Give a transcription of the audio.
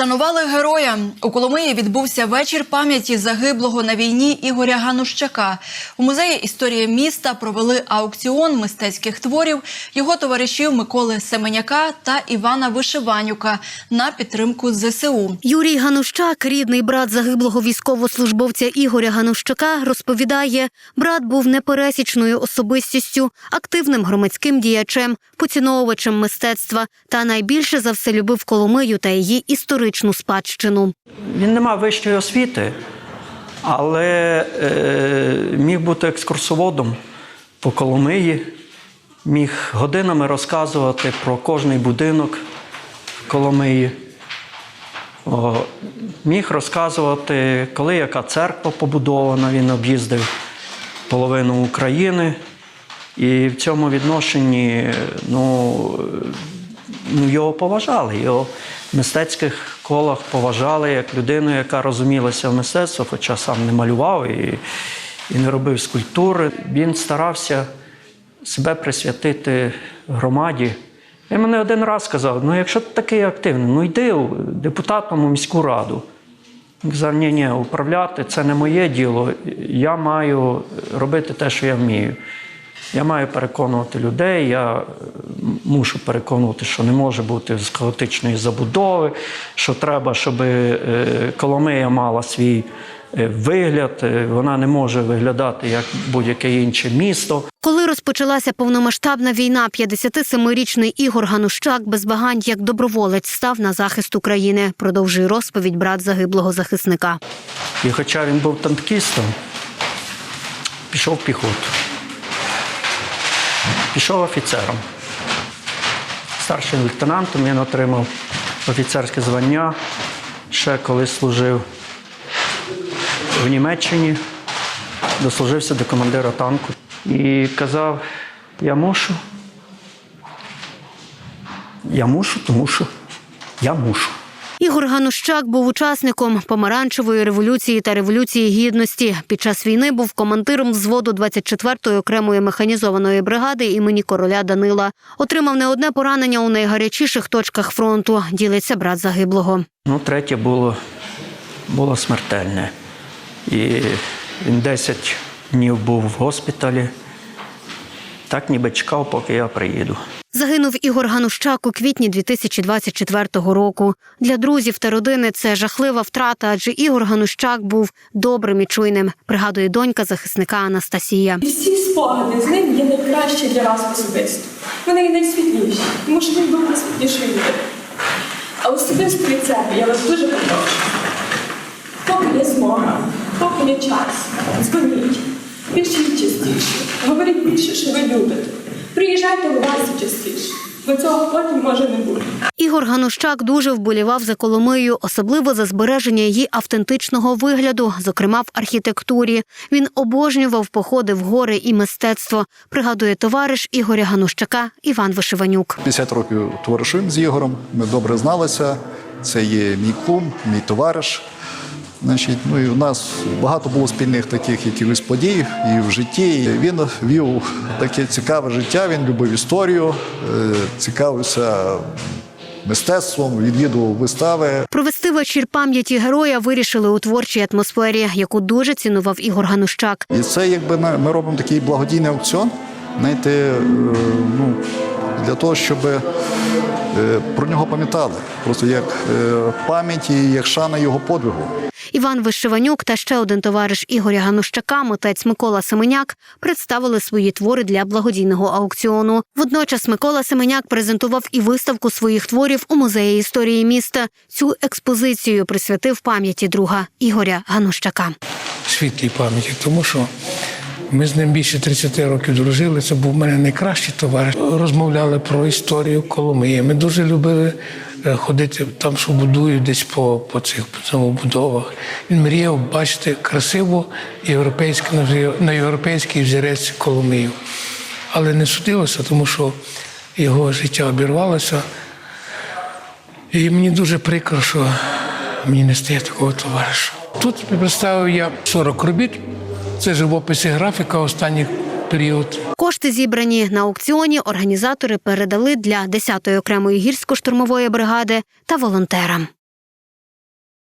Вшанували героя. У Коломиї відбувся вечір пам'яті загиблого на війні Ігоря Ганущака. У музеї історії міста провели аукціон мистецьких творів його товаришів Миколи Семеняка та Івана Вишиванюка на підтримку ЗСУ. Юрій Ганущак, рідний брат загиблого військовослужбовця Ігоря Ганущака, розповідає, брат був непересічною особистістю, активним громадським діячем, поціновувачем мистецтва та найбільше за все любив Коломию та її історичну спадщину. Він не мав вищої освіти, але е, міг бути екскурсоводом по Коломиї, міг годинами розказувати про кожний будинок Коломиї. О, міг розказувати, коли яка церква побудована, він об'їздив половину України. І в цьому відношенні ну, ну, його поважали. Його мистецьких колах поважали як людину, яка розумілася в мистецтві, хоча сам не малював і, і не робив скульптури. Він старався себе присвятити громаді. Він мене один раз сказав: ну, якщо ти такий активний, ну йди депутатом у міську раду. Він казав, ні, ні, управляти це не моє діло. Я маю робити те, що я вмію. Я маю переконувати людей, я е, мушу переконувати, що не може бути з хаотичної забудови, що треба, щоб е, Коломия мала свій е, вигляд, вона не може виглядати як будь-яке інше місто. Коли розпочалася повномасштабна війна, 57-річний Ігор Ганущак без багань як доброволець став на захист України. Продовжує розповідь брат загиблого захисника. І хоча він був танкістом, пішов в піхоту. Пішов офіцером. Старшим лейтенантом він отримав офіцерське звання, ще коли служив в Німеччині, дослужився до командира танку. І казав: я мушу. Я мушу, тому що я мушу. Ігор Ганущак був учасником помаранчевої революції та революції гідності. Під час війни був командиром взводу 24-ї окремої механізованої бригади імені короля Данила. Отримав не одне поранення у найгарячіших точках фронту. Ділиться брат загиблого. Ну, третє було, було смертельне. І він 10 днів був в госпіталі. Так ніби чекав, поки я приїду. Загинув Ігор Ганущак у квітні 2024 року. Для друзів та родини це жахлива втрата, адже Ігор Ганущак був добрим і чуйним. Пригадує донька захисника Анастасія. І всі спогади з ним є найкращі для вас особисто. Вони є найсвітліші, тому що він був найсвітлішою людиною. А особисто від себе я вас дуже прошу. Поки є змога, поки є час, дзвоніть, пишіть частіше, говоріть більше, що ви любите. Приїжджайте в гості частіше, бо цього потім може не бути. Ігор Ганущак дуже вболівав за Коломию, особливо за збереження її автентичного вигляду, зокрема в архітектурі. Він обожнював походи в гори і мистецтво. Пригадує товариш Ігоря Ганущака Іван Вишиванюк. 50 років товаришуємо з Ігорем. Ми добре зналися. Це є мій кум, мій товариш. Значить, ну і у нас багато було спільних таких якихось подій і в житті. І він вів таке цікаве життя. Він любив історію, е, цікавився мистецтвом, відвідував вистави. Провести вечір пам'яті героя вирішили у творчій атмосфері, яку дуже цінував Ігор Ганущак. І це якби ми робимо такий благодійний аукціон. Знаєте, е, ну, для того, щоб е, про нього пам'ятали. Просто як пам'ять і як шана його подвигу. Іван Вишиванюк та ще один товариш Ігоря Ганущака, митець Микола Семеняк, представили свої твори для благодійного аукціону. Водночас Микола Семеняк презентував і виставку своїх творів у музеї історії міста. Цю експозицію присвятив пам'яті друга Ігоря Ганущака. світлій пам'яті, тому що ми з ним більше 30 років дружили. Це був у мене найкращий товариш. Розмовляли про історію Коломиї. Ми дуже любили ходити там, що будують десь по, по цих по цьому будовах. Він мріяв бачити красиву європейську на європейський взірець Коломию. Але не судилося, тому що його життя обірвалося. І мені дуже прикро, що мені не стає такого товариша. Тут представив я 40 робіт. Це живопис і графіка останніх період. Кошти, зібрані на аукціоні, організатори передали для 10-ї окремої гірсько-штурмової бригади та волонтерам.